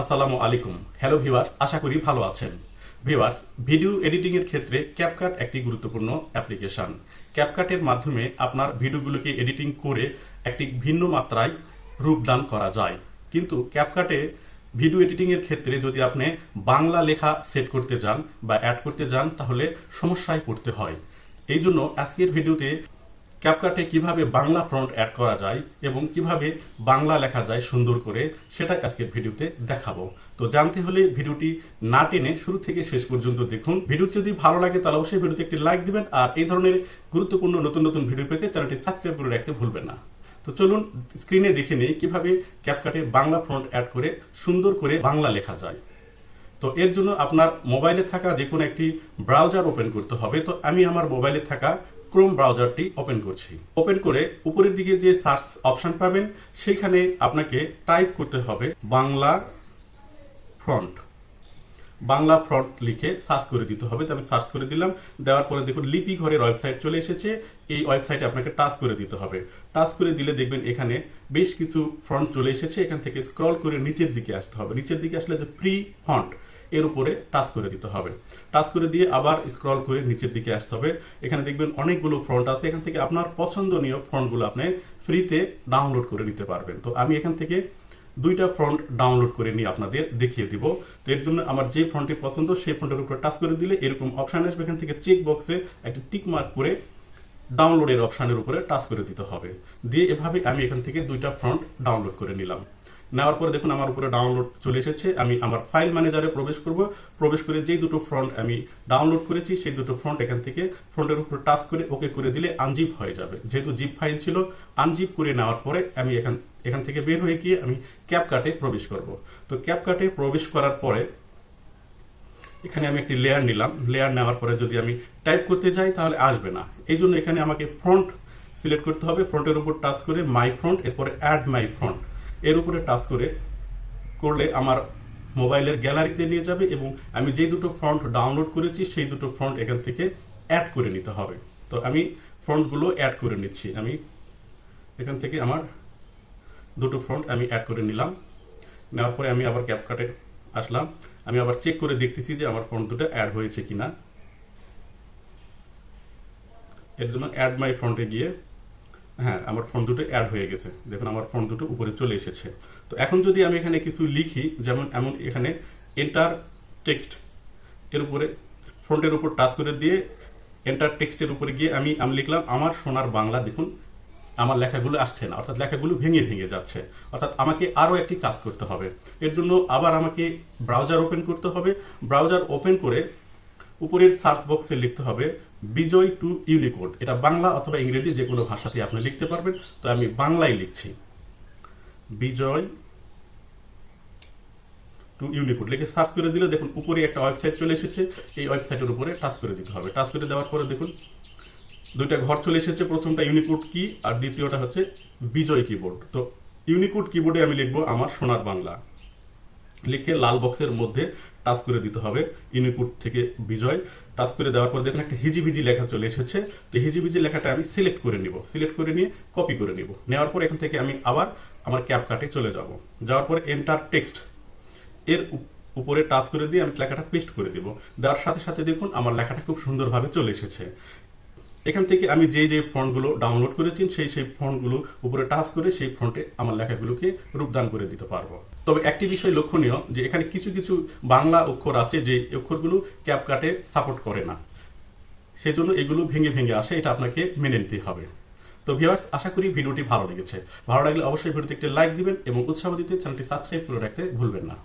আসসালামু আলাইকুম। Hello viewers আশা করি ভালো আছেন। ভিউয়ার্স ভিডিও এডিটিং এর ক্ষেত্রে ক্যাপকাট একটি গুরুত্বপূর্ণ অ্যাপ্লিকেশন ক্যাপকাটের মাধ্যমে আপনার ভিডিওগুলোকে এডিটিং করে একটি ভিন্ন মাত্রায় রূপদান করা যায়। কিন্তু ক্যাপকাটে ভিডিও এডিটিং এর ক্ষেত্রে যদি আপনি বাংলা লেখা সেট করতে যান বা অ্যাড করতে যান, তাহলে সমস্যায় পড়তে হয়। এই জন্য আজকের ভিডিওতে ক্যাপকাটে কীভাবে বাংলা ফ্রন্ট অ্যাড করা যায় এবং কীভাবে বাংলা লেখা যায় সুন্দর করে সেটা আজকের ভিডিওতে দেখাবো। তো জানতে হলে ভিডিওটি না টেনে শুরু থেকে শেষ পর্যন্ত দেখুন। ভিডিও যদি ভালো লাগে তাহলে অবশ্যই ভিডিওতে একটি লাইক দিবেন আর এই ধরনের গুরুত্বপূর্ণ নতুন নতুন ভিডিও পেতে চ্যানেলটি সাবস্ক্রাইব করে রাখতে ভুলবেন না। তো চলুন স্ক্রিনে দেখে নেই কীভাবে ক্যাপকাটে বাংলা ফ্রন্ট অ্যাড করে সুন্দর করে বাংলা লেখা যায়। তো এর জন্য আপনার মোবাইলে থাকা যে কোনো একটি ব্রাউজার ওপেন করতে হবে। তো আমি আমার মোবাইলে থাকা ক্রোম ব্রাউজারটি ওপেন করছি। ওপেন করে উপরের দিকে যে সার্চ অপশন পাবেন, সেখানে আপনাকে টাইপ করতে হবে বাংলা ফ্রন্ট বাংলা ফ্রন্ট লিখে সার্চ করে দিতে হবে। আমি সার্চ করে দিলাম, দেওয়ার পরে দেখুন লিপি ঘরের ওয়েবসাইট চলে এসেছে। এই ওয়েবসাইটে আপনাকে টাচ করে দিতে হবে। টাচ করে দিলে দেখবেন এখানে বেশ কিছু ফ্রন্ট চলে এসেছে। এখান থেকে স্ক্রল করে নিচের দিকে আসতে হবে। নিচের দিকে আসলে যে প্রি ফন্ট এর উপরে টাচ করে দিতে হবে। টাচ করে দিয়ে আবার স্ক্রল করে নিচের দিকে আসতে হবে। এখানে দেখবেন অনেকগুলো ফ্রন্ট আছে। এখান থেকে আপনার পছন্দনীয় ফ্রন্টগুলো আপনি ফ্রিতে ডাউনলোড করে নিতে পারবেন। তো আমি এখান থেকে দুইটা ফ্রন্ট ডাউনলোড করে নিয়ে আপনাদের দেখিয়ে দিব। তো এর জন্য আমার যে ফ্রন্টটি পছন্দ, সেই ফ্রন্টের উপর টাচ করে দিলে এরকম অপশন আসবে। এখান থেকে চেক বক্সে একটা টিক মার্ক করে ডাউনলোডের অপশনের উপরে টাচ করে দিতে হবে। দিয়ে এভাবে আমি এখান থেকে দুইটা ফ্রন্ট ডাউনলোড করে নিলাম। নেওয়ার পরে দেখুন আমার উপরে ডাউনলোড চলে এসেছে। আমি আমার ফাইল ম্যানেজারে প্রবেশ করব। প্রবেশ করে যেই দুটো ফ্রন্ট আমি ডাউনলোড করেছি, সেই দুটো ফ্রন্ট এখান থেকে ফ্রন্টের উপর টাচ করে ওকে করে দিলে আনজিপ হয়ে যাবে। যেহেতু জিপ ফাইল ছিল আনজিপ করে নেওয়ার পরে আমি এখান এখান থেকে বের হয়ে গিয়ে আমি ক্যাপকাটে প্রবেশ করব। তো ক্যাপকাটে প্রবেশ করার পরে এখানে আমি একটি লেয়ার নিলাম। লেয়ার নেওয়ার পরে যদি আমি টাইপ করতে যাই, তাহলে আসবে না। এই জন্য এখানে আমাকে ফ্রন্ট সিলেক্ট করতে হবে। ফ্রন্টের উপর টাচ করে মাই ফ্রন্ট এরপরে অ্যাড মাই ফ্রন্ট এর উপরে টাচ করে, করলে আমার মোবাইলের গ্যালারিতে নিয়ে যাবে এবং আমি যে দুটো ফ্রন্ট ডাউনলোড করেছি, সেই দুটো ফ্রন্ট এখান থেকে অ্যাড করে নিতে হবে। তো আমি ফ্রন্টগুলো অ্যাড করে নিচ্ছি। আমি এখান থেকে আমার দুটো ফ্রন্ট আমি অ্যাড করে নিলাম। নেওয়ার পরে আমি আবার ক্যাপকাটে আসলাম। আমি আবার চেক করে দেখতেছি যে আমার ফ্রন্ট দুটো অ্যাড হয়েছে কিনা। এর জন্য অ্যাড মাই ফ্রন্টে গিয়ে হ্যাঁ আমার ফোন দুটো অ্যাড হয়ে গেছে। দেখুন, আমার ফোন দুটো উপরে চলে এসেছে। তো এখন যদি আমি এখানে কিছু লিখি, যেমন এমন এখানে এন্টার টেক্সট এর উপরে ফ্রন্টের উপর টাচ করে দিয়ে এন্টার টেক্সটের উপরে গিয়ে আমি আমি লিখলাম, আমার সোনার বাংলা, দেখুন, আমার লেখাগুলো আসছে না, অর্থাৎ লেখাগুলো ভেঙে ভেঙে যাচ্ছে। অর্থাৎ আমাকে আরও একটি কাজ করতে হবে। এর জন্য আবার আমাকে ব্রাউজার ওপেন করতে হবে। ব্রাউজার ওপেন করে উপরের সার্চ বক্সে লিখতে হবে, বিজয় টু ইউনিকোড। এটা বাংলা অথবা ইংরেজি যে কোনো ভাষাতে আপনি লিখতে পারবেন, তো আমি বাংলায় লিখছি। Bijoy to Unicode. লিখে সার্চ করে দিলে দেখুন উপরে একটা ওয়েবসাইট চলে এসেছে, এই ওয়েবসাইটের উপরে টাচ করে দিতে হবে। টাচ করে দেওয়ার পরে দেখুন, দুইটা ঘর চলে এসেছে, প্রথমটা ইউনিকোড কি আর দ্বিতীয়টা হচ্ছে বিজয় কিবোর্ড। তো ইউনিকোড কিবোর্ডে আমি লিখব আমার সোনার বাংলা। লিখে লাল বক্সের মধ্যে টাচ করে দিতে হবে। ইউনিকোড থেকে বিজয় টাচ করে দেওয়ার পর দেখুন একটা হিজিবিজি লেখা চলে এসেছে। তো হিজিবিজি লেখাটা আমি সিলেক্ট করে নিব। সিলেক্ট করে নিয়ে কপি করে নিব। নেওয়ার পর এখান থেকে আমি আবার আমার ক্যাপ কাটে চলে যাব। যাওয়ার পরে এন্টার টেক্সট এর উপ- উপরে টাচ করে দিয়ে আমি লেখাটা পেস্ট করে দিব। দেওয়ার সাথে সাথে দেখুন আমার লেখাটা খুব সুন্দরভাবে চলে এসেছে। এখান থেকে আমি যে যে ফন্টগুলো ডাউনলোড করেছি, সেই সেই ফন্টগুলো উপরে টাচ করে সেই ফন্টে আমার লেখাগুলোকে রূপদান করে দিতে পারব। তবে একটি বিষয় লক্ষণীয় যে এখানে কিছু কিছু বাংলা অক্ষর আছে যে অক্ষরগুলো ক্যাপকাটে সাপোর্ট করে না। সেই জন্য এগুলো ভেঙে ভেঙে আসে, এটা আপনাকে মেনে নিতে হবে। তো ভিউয়ার্স আশা করি ভিডিওটি ভালো লেগেছে। ভালো লাগলে অবশ্যই ভিডিওতে একটি লাইক দিবেন এবং উৎসাহ দিতে চ্যানেলটি সাবস্ক্রাইব করে রাখতে ভুলবেন না।